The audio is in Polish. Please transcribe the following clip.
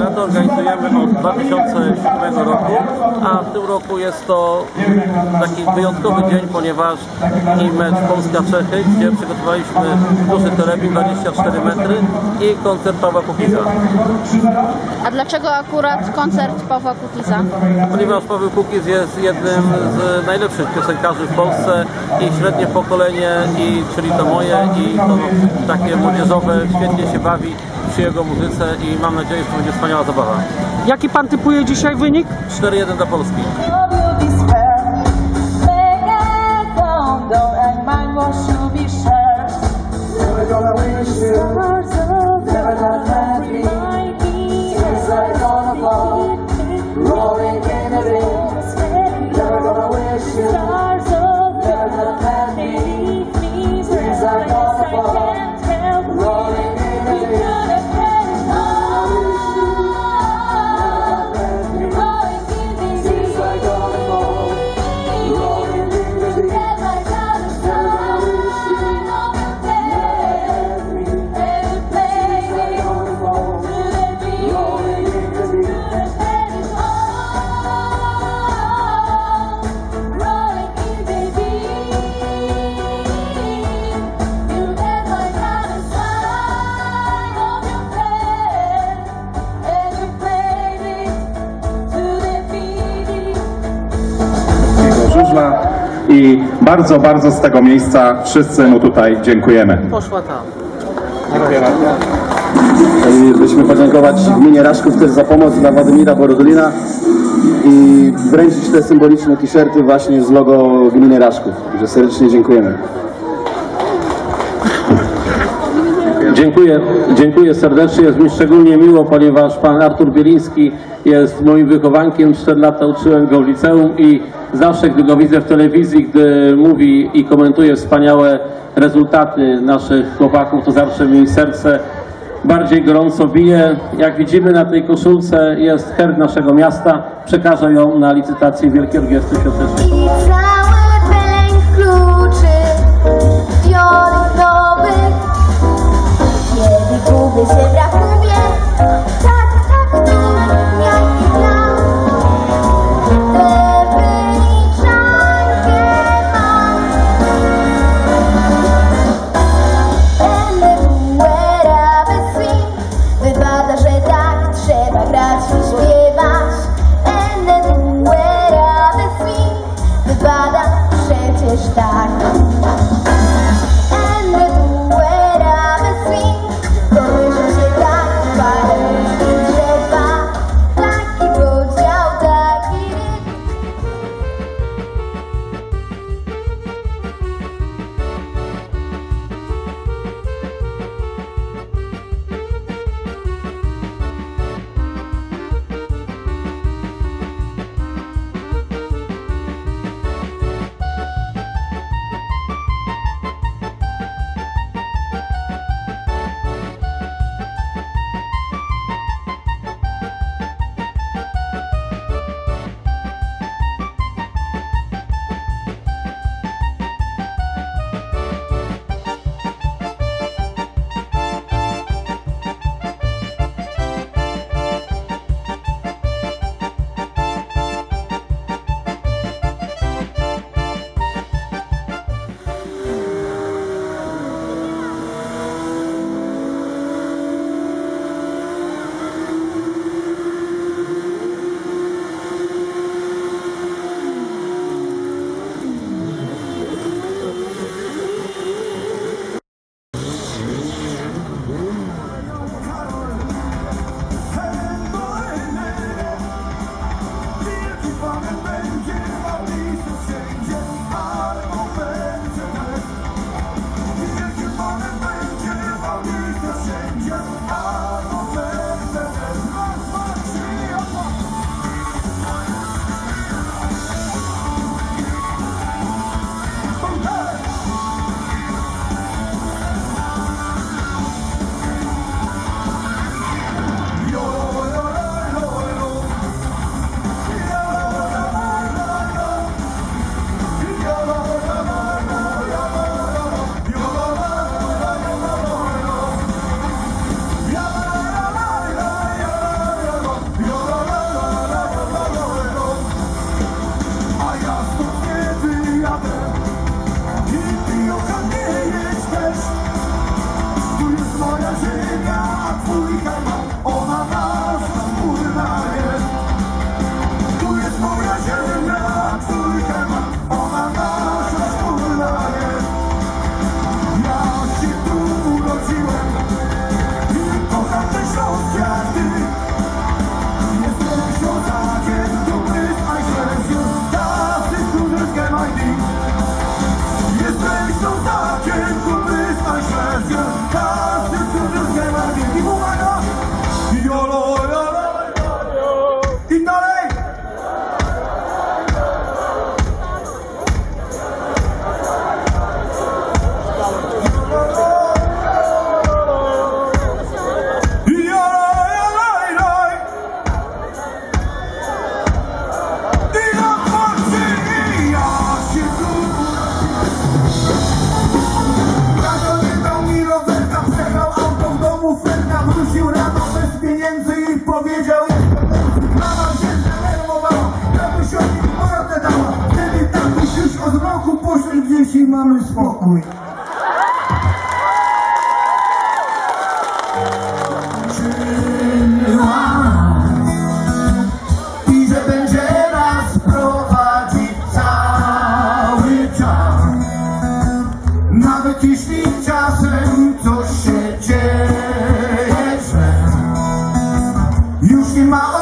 Organizujemy od 2007 roku, a w tym roku jest to taki wyjątkowy dzień, ponieważ i mecz Polska-Czechy, gdzie przygotowaliśmy duży telebim 24 metry i koncert Pawła Kukiza. A dlaczego akurat koncert Pawła Kukiza? Ponieważ Paweł Kukiz jest jednym z najlepszych piosenkarzy w Polsce i średnie pokolenie, i, czyli to moje, i to takie młodzieżowe świetnie się bawi przy jego muzyce i mam nadzieję, że to będzie wspaniała zabawa. Jaki pan typuje dzisiaj wynik? 4-1 dla Polski. Never gonna wish you, żużla i bardzo, bardzo z tego miejsca wszyscy mu tutaj dziękujemy. Poszła tam. Chcielibyśmy podziękować gminie Raszków też za pomoc dla Władimira Borodulina i wręczyć te symboliczne t-shirty właśnie z logo gminy Raszków. Także serdecznie dziękujemy. Dziękuję, dziękuję serdecznie. Jest mi szczególnie miło, ponieważ pan Artur Bieliński jest moim wychowankiem. 4 lata uczyłem go w liceum i zawsze, gdy go widzę w telewizji, gdy mówi i komentuje wspaniałe rezultaty naszych chłopaków, to zawsze mi serce bardziej gorąco bije. Jak widzimy na tej koszulce jest herb naszego miasta. Przekażę ją na licytację Wielkiej Orkiestry Świątecznej. mamy spokój. I że będzie nas cały czas, nawet jeśli czasem coś się dzieje, już nie ma